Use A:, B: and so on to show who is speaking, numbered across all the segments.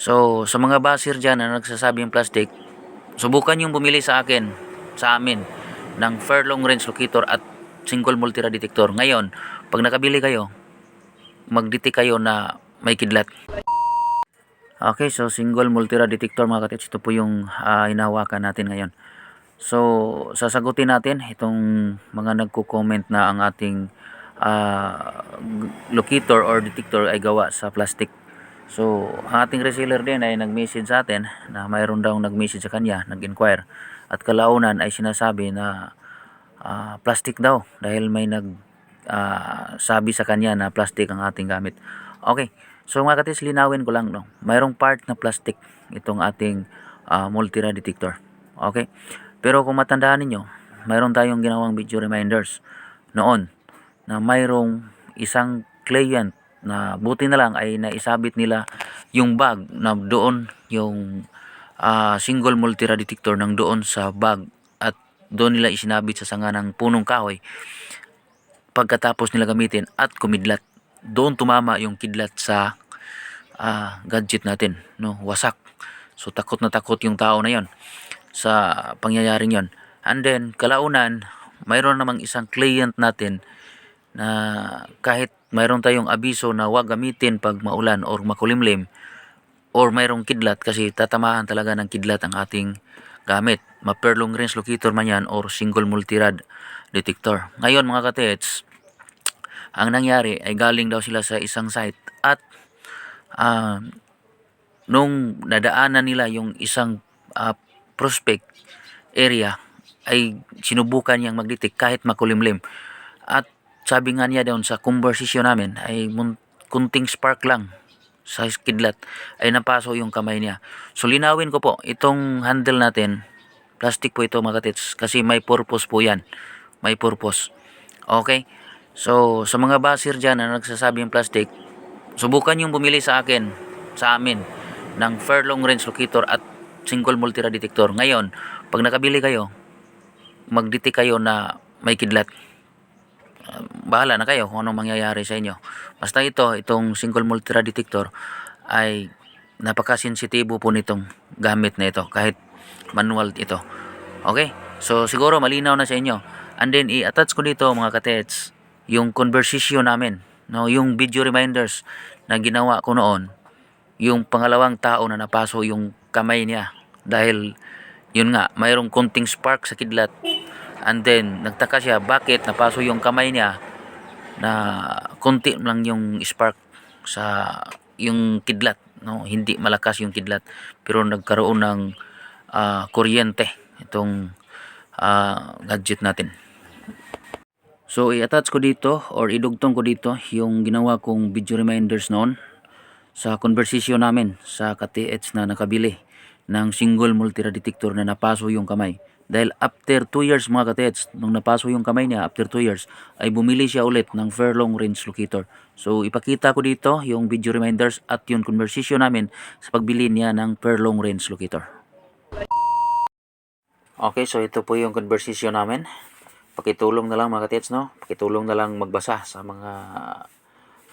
A: So, sa mga basir dyan na nagsasabing plastic, subukan yung bumili sa akin, sa amin, ng fair long range locator at single multi detector. Ngayon, pag nakabili kayo, mag-detect kayo na may kidlat. Okay, so single multi detector mga katits, ito po yung ah, hinahawakan natin ngayon. So, sasagutin natin itong mga nagko-comment na ang ating g- locator or detector ay gawa sa plastic. So, ang ating reseller din ay nag-message sa atin na mayroon daw nag-message sa kanya, nag-inquire. At kalaunan ay sinasabi na ah, plastic daw dahil may nag ah, sabi sa kanya na plastic ang ating gamit. Okay. So mga katis, linawin ko lang no. Mayroong part na plastic itong ating uh, multi detector. Okay? Pero kung matandaan ninyo, mayroon tayong ginawang video reminders noon na mayroong isang client na buti na lang ay naisabit nila yung bag na doon yung ah, single multi detector ng doon sa bag. At doon nila isinabit sa sanga ng punong kahoy. Pagkatapos nila gamitin at kumidlat. Doon tumama yung kidlat sa ah, gadget natin no? Wasak. So takot na takot yung tao na yon sa pangyayaring yon and then kalaunan mayroon namang isang client natin na kahit mayroon tayong abiso na wag gamitin pag maulan or makulimlim or mayroong kidlat kasi tatamaan talaga ng kidlat ang ating gamit. Ma-perlong range locator man yan or single multirad detector. Ngayon mga katets, ang nangyari ay galing daw sila sa isang site at ah, nung nadaanan nila yung isang ah, prospect area ay sinubukan niyang mag-detect kahit makulimlim. At sabi nga niya doon sa conversation namin ay kunting spark lang sa kidlat ay napaso yung kamay niya. So linawin ko po, itong handle natin, plastic po ito mga katits kasi may purpose po yan. May purpose. Okay? So sa mga basir dyan na nagsasabing plastic, subukan yung bumili sa akin, sa amin, ng fair long range locator at single multi detector. Ngayon, pag nakabili kayo, mag-detect kayo na may kidlat bahala na kayo kung anong mangyayari sa inyo. Basta ito, itong single multi detector ay napakasensitibo po nitong gamit na ito kahit manual ito. Okay? So siguro malinaw na sa inyo. And then i-attach ko dito mga katets yung conversation namin, no, yung video reminders na ginawa ko noon. Yung pangalawang tao na napaso yung kamay niya dahil yun nga, mayroong konting spark sa kidlat And then, nagtaka siya, bakit napaso yung kamay niya na konti lang yung spark sa yung kidlat. No? Hindi malakas yung kidlat. Pero nagkaroon ng ah, kuryente itong ah, gadget natin. So, i-attach ko dito or idugtong ko dito yung ginawa kong video reminders noon sa conversation namin sa KTH na nakabili ng single multi detector na napaso yung kamay. Dahil after 2 years mga katets, nung napaso yung kamay niya, after 2 years, ay bumili siya ulit ng fair long range locator. So ipakita ko dito yung video reminders at yung conversation namin sa pagbili niya ng fair long range locator. Okay, so ito po yung conversation namin. Pakitulong na lang mga katets, no? Pakitulong na lang magbasa sa mga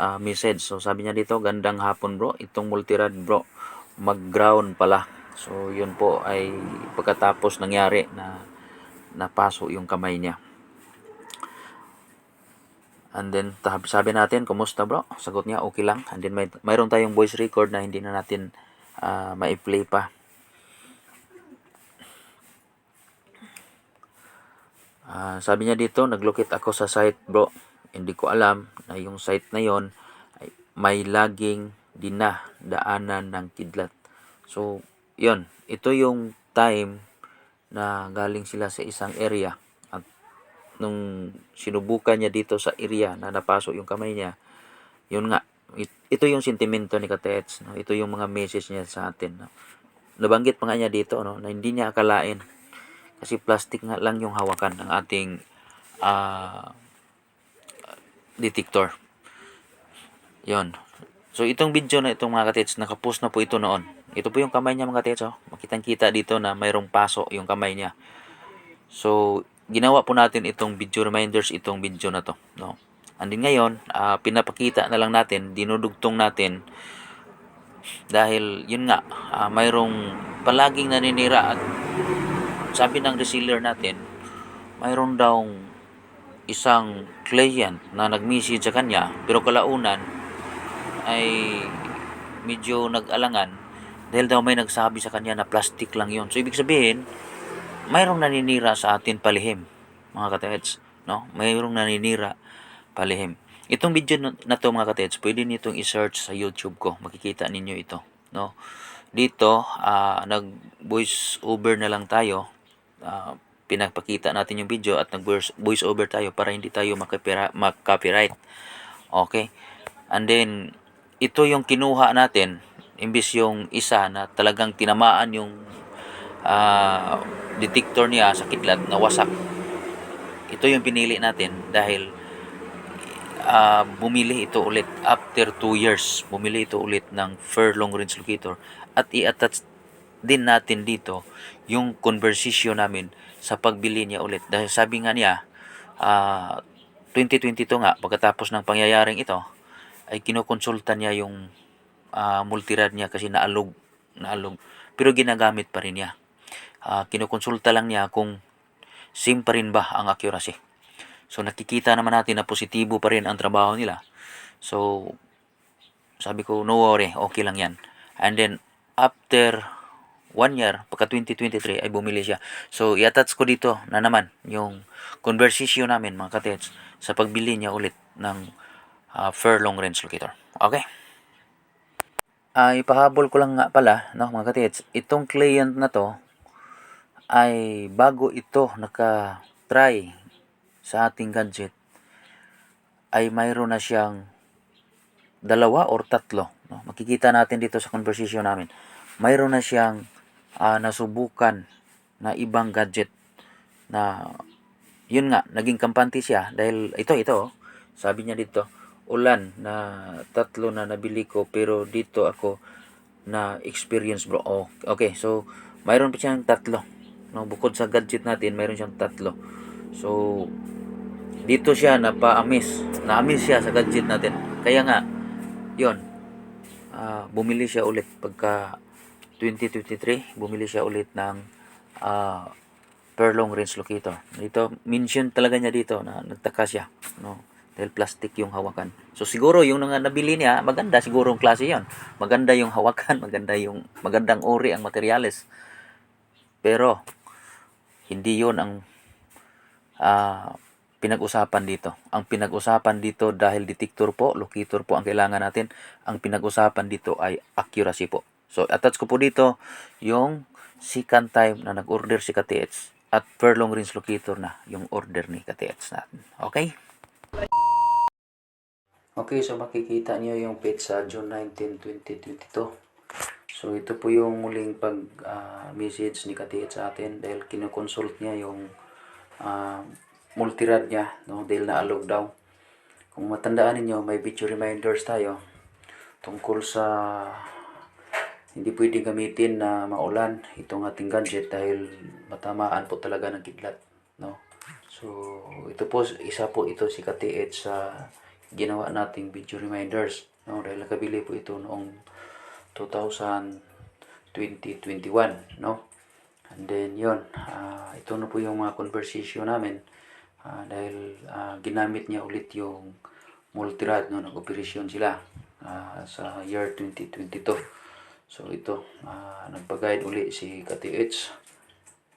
A: ah, message. So sabi niya dito, gandang hapon bro, itong multirad bro, mag-ground pala. So yun po ay pagkatapos nangyari na napaso yung kamay niya. And then sabi natin, kumusta bro? Sagot niya, okay lang. And then may, mayroon tayong voice record na hindi na natin ah, ma-play pa. Ah, sabi niya dito, naglukit ako sa site bro. Hindi ko alam na yung site na yon ay may laging dinadaanan ng kidlat. So, yon ito yung time na galing sila sa isang area at nung sinubukan niya dito sa area na napasok yung kamay niya, yun nga, it- ito yung sentimento ni Katets, no? ito yung mga message niya sa atin. No? Nabanggit pa nga niya dito no? na hindi niya akalain kasi plastic nga lang yung hawakan ng ating ah, detector. Yon. So itong video na itong mga katits, nakapost na po ito noon. Ito po yung kamay niya mga katits, oh. Makitang kita dito na mayroong paso yung kamay niya. So ginawa po natin itong video reminders itong video na to, no. And ngayon, ah, pinapakita na lang natin, dinudugtong natin Dahil, yun nga, ah, mayroong palaging naninira at sabi ng reseller natin, mayroon daw isang client na nag-message sa kanya pero kalaunan ay medyo nag-alangan dahil daw may nagsabi sa kanya na plastic lang yon. So ibig sabihin, mayroong naninira sa atin palihim, mga katets, no? Mayroong naninira palihim. Itong video na to mga katets, pwede niyo itong i-search sa YouTube ko. Makikita ninyo ito, no? Dito, ah, nag voice over na lang tayo. Ah, pinapakita natin yung video at nag voice over tayo para hindi tayo makapira, copyright Okay? And then ito yung kinuha natin imbis yung isa na talagang tinamaan yung ah, detector niya sa kidlat na wasak. Ito yung pinili natin dahil ah, bumili ito ulit after 2 years. Bumili ito ulit ng Furlong range locator at i-attach din natin dito yung conversation namin sa pagbili niya ulit. Dahil sabi nga niya, ah 2022 nga, pagkatapos ng pangyayaring ito, ay kinukonsulta niya yung ah, multirad niya kasi naalog, naalog. Pero ginagamit pa rin niya. Ah, kinukonsulta lang niya kung same pa rin ba ang accuracy. So nakikita naman natin na positibo pa rin ang trabaho nila. So sabi ko, no worry, okay lang yan. And then, after one year, pagka 2023, ay bumili siya. So, i-attach ko dito na naman yung conversation namin, mga katets, sa pagbili niya ulit ng ah, Furlong range locator. Okay? Ay, ipahabol ko lang nga pala, no, mga katets, itong client na to, ay bago ito naka-try sa ating gadget, ay mayroon na siyang dalawa or tatlo. No? Makikita natin dito sa conversation namin. Mayroon na siyang ah, nasubukan na ibang gadget na yun nga, naging kampante siya dahil ito, ito, oh. sabi niya dito, ulan na tatlo na nabili ko pero dito ako na experience bro. Oh, okay, so mayroon pa siyang tatlo. No, bukod sa gadget natin, mayroon siyang tatlo. So, dito siya napa-amis. Na-amis siya sa gadget natin. Kaya nga, yon ah, bumili siya ulit pagka 2023 bumili siya ulit ng ah, Perlong range locator dito mention talaga niya dito na nagtaka siya no dahil plastic yung hawakan so siguro yung nga nabili niya maganda siguro ang klase yon maganda yung hawakan maganda yung magandang uri ang materyales pero hindi yon ang ah, pinag-usapan dito. Ang pinag-usapan dito dahil detector po, locator po ang kailangan natin. Ang pinag-usapan dito ay accuracy po. So, attach ko po dito yung second time na nag-order si KTH at Furlong range locator na yung order ni KTH natin. Okay? Okay, so makikita niyo yung page sa June 19, 2022. So, ito po yung muling pag-message ni KTH sa atin dahil kinoconsult niya yung ah, multirad niya no dahil naalog daw kung matandaan ninyo may video reminders tayo tungkol sa hindi pwede gamitin na maulan itong ating gadget dahil matamaan po talaga ng kidlat no so ito po isa po ito si KTH sa ginawa nating video reminders no dahil nakabili po ito noong 2021 no And then yun, ah, ito na po yung mga conversation namin Ah, dahil ah, ginamit niya ulit yung multirad no, nag-operasyon sila ah, sa year 2022. So ito, ah, nagpag-guide uli si KTH.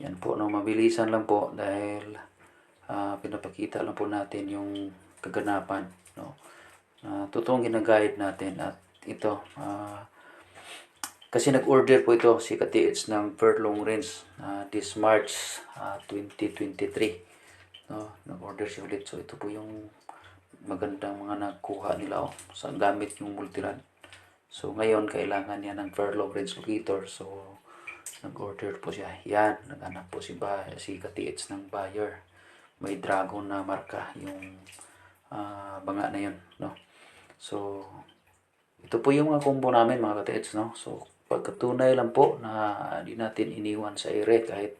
A: Yan po, no, mabilisan lang po dahil ah, pinapakita lang po natin yung kaganapan. No? Uh, totoong ginaguide natin at ito, ah, kasi nag-order po ito si KTH ng Furlong Range ah, this March ah, 2023. No, nag-order siya ulit. So ito po yung magandang mga nakuha nila oh, sa gamit yung multirad. So ngayon kailangan niya ng Furlong Range Locator. So nag-order po siya. Yan, naghanap po si, ba, si KTH ng buyer. May dragon na marka yung ah, banga na yun. No? So ito po yung mga combo namin mga katets, no? So, pagkatunay lang po na di natin iniwan sa ere kahit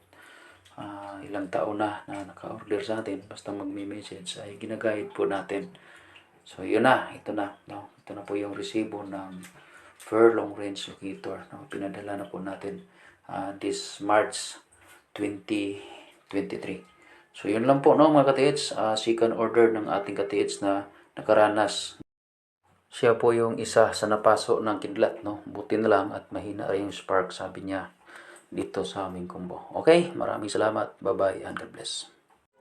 A: ah, ilang taon na na naka-order sa atin, basta magme-message ay ginaguide po natin. So, yun na, ito na, no? Ito na po yung resibo ng Fair Long Range Locator na pinadala na po natin ah, this March 2023. So yun lang po no mga ka-TH, Ah, second order ng ating ka-TH na nakaranas. Siya po yung isa sa napaso ng kidlat no. Buti na lang at mahina rin yung spark sabi niya dito sa aming combo. Okay, maraming salamat. Bye-bye and God bless.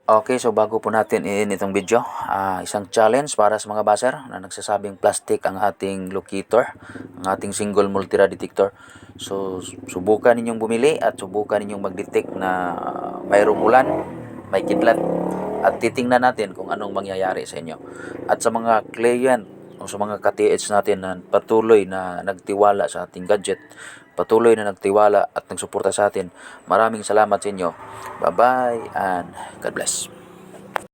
A: Okay, so bago po natin in itong video, ah, isang challenge para sa mga baser na nagsasabing plastic ang ating locator, ang ating single multi-rod detector. So, subukan ninyong bumili at subukan ninyong mag-detect na mayroong ulan, may kidlat, at titingnan natin kung anong mangyayari sa inyo. At sa mga client o sa mga ka-TH natin na patuloy na nagtiwala sa ating gadget, patuloy na nagtiwala at nagsuporta sa atin, maraming salamat sa inyo. Bye-bye and God bless.